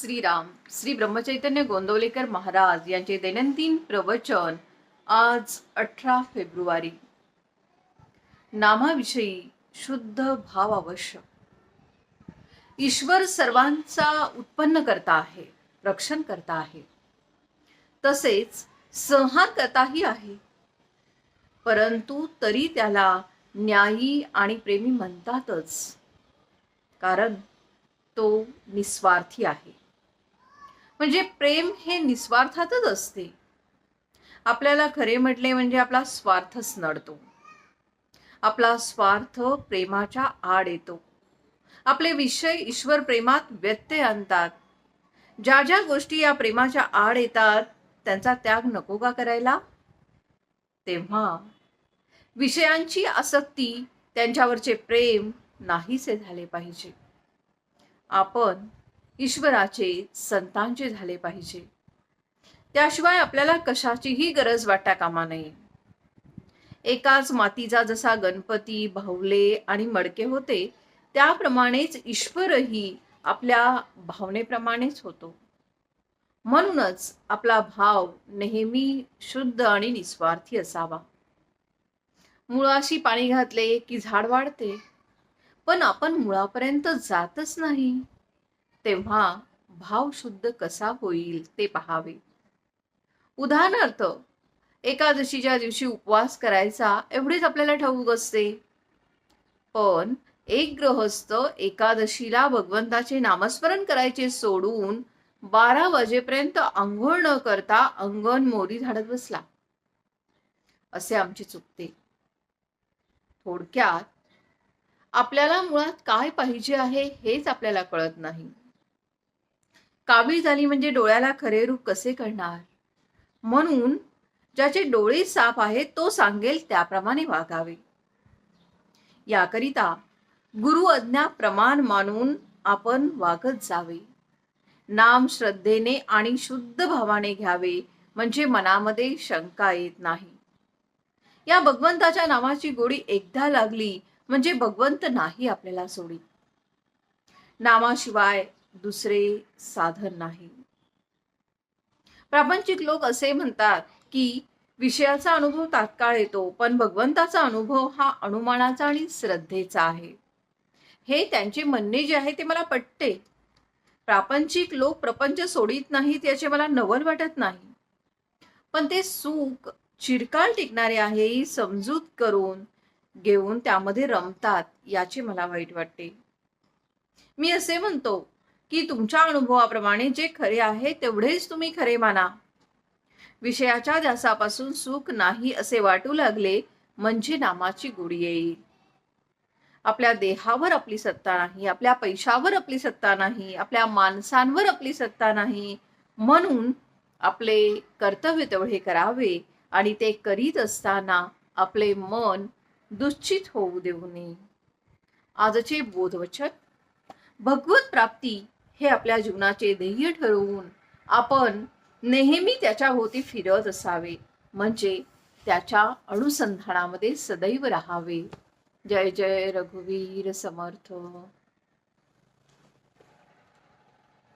श्रीराम श्री ब्रह्मचैतन्य गोंदवलेकर महाराज यांचे दैनंदिन प्रवचन आज अठरा फेब्रुवारी. नामाविषयी शुद्ध भाव आवश्यक ईश्वर सर्वांचा उत्पन्न करता आहे रक्षण करता आहे. तसेच संहार करताही आहे. परंतु तरी त्याला न्यायी आणि प्रेमी म्हणतातच. कारण तो निस्वार्थी आहे. म्हणजे प्रेम हे निस्वार्थातच असते. आपल्याला खरे म्हटले म्हणजे आपला स्वार्थच नडतो. आपला स्वार्थ प्रेमाच्या आड येतो. आपले विषय ईश्वर प्रेमात व्यत्यय आणतात. ज्या ज्या गोष्टी या प्रेमाच्या आड येतात त्यांचा त्याग नको का करायला? तेव्हा विषयांची आसक्ती त्यांच्यावरचे प्रेम नाहीसे झाले पाहिजे. आपण ईश्वराचे संतांचे झाले पाहिजे. त्याशिवाय आपल्याला कशाचीही गरज वाटता कामा नये. एकाच मातीचा जसा गणपती भावले आणि मडके होते त्याप्रमाणेच ईश्वरही आपल्या भावनेप्रमाणेच होतो. म्हणूनच आपला भाव नेहमी शुद्ध आणि निस्वार्थी असावा. मुळाशी पाणी घातले की झाड वाढते पण आपण मुळापर्यंत जातच नाही. तेव्हा भाव शुद्ध कसा होईल ते पहावे. उदाहरणार्थ एकादशीच्या दिवशी उपवास करायचा एवढेच आपल्याला ठाऊक असते. पण एक ग्रहस्थ एकादशीला भगवंताचे नामस्मरण करायचे सोडून बारा वाजेपर्यंत आंघोळ न करता अंगण मोरी झाडत बसला. असे आमचे चुकते. थोडक्यात आपल्याला मुळात काय पाहिजे आहे हेच आपल्याला कळत नाही. कावीळ झाली म्हणजे डोळ्याला खरे रूप कसे कळणार? म्हणून ज्याचे डोळे साफ आहेत तो सांगेल त्याप्रमाणे वागावे. याकरिता गुरु आज्ञा प्रमाण मानून आपण वागत जावे. नाम श्रद्धेने आणि शुद्ध भावाने घ्यावे म्हणजे मनामध्ये शंका येत नाही. या भगवंताच्या नावाची गोडी एकदा लागली म्हणजे भगवंत नाही आपल्याला सोडी नामाशिवाय दुसरे साधन नाही. प्रापंचिक लोक असे म्हणतात की विषयाचा अनुभव तात्काळ येतो पण भगवंताचा अनुभव हा अनुमानाचा आणि श्रद्धेचा आहे. हे त्यांचे म्हणणे जे आहे ते मला पटते. प्रापंचिक लोक प्रपंच सोडित नाहीत याचे मला नवल वाटत नाही. पण ते सुख चिरकाल टिकणारे आहे ही समजूत करून घेऊन त्यामध्ये रमतात याचे मला वाईट वाटते. मी असे म्हणतो की तुमच्या अनुभवाप्रमाणे जे खरे आहे तेवढेच तुम्ही खरे माना. विषयाच्या ध्यासापासून सुख नाही असे वाटू लागले म्हणजे नामाची गोडी येईल. आपल्या देहावर आपली सत्ता नाही आपल्या पैशावर आपली सत्ता नाही आपल्या माणसांवर आपली सत्ता नाही. म्हणून आपले कर्तव्य तेवढे करावे आणि ते करीत असताना आपले मन दुश्चित होऊ देऊ नये. आजचे बोधवचन भगवत प्राप्ती हे आपल्या जीवनाचे ध्येय ठरवून आपण नेहमी त्याच्या भोवती फिरत असावे. म्हणजे त्याच्या अनुसंधानामध्ये सदैव राहावे. जय जय रघुवीर समर्थ.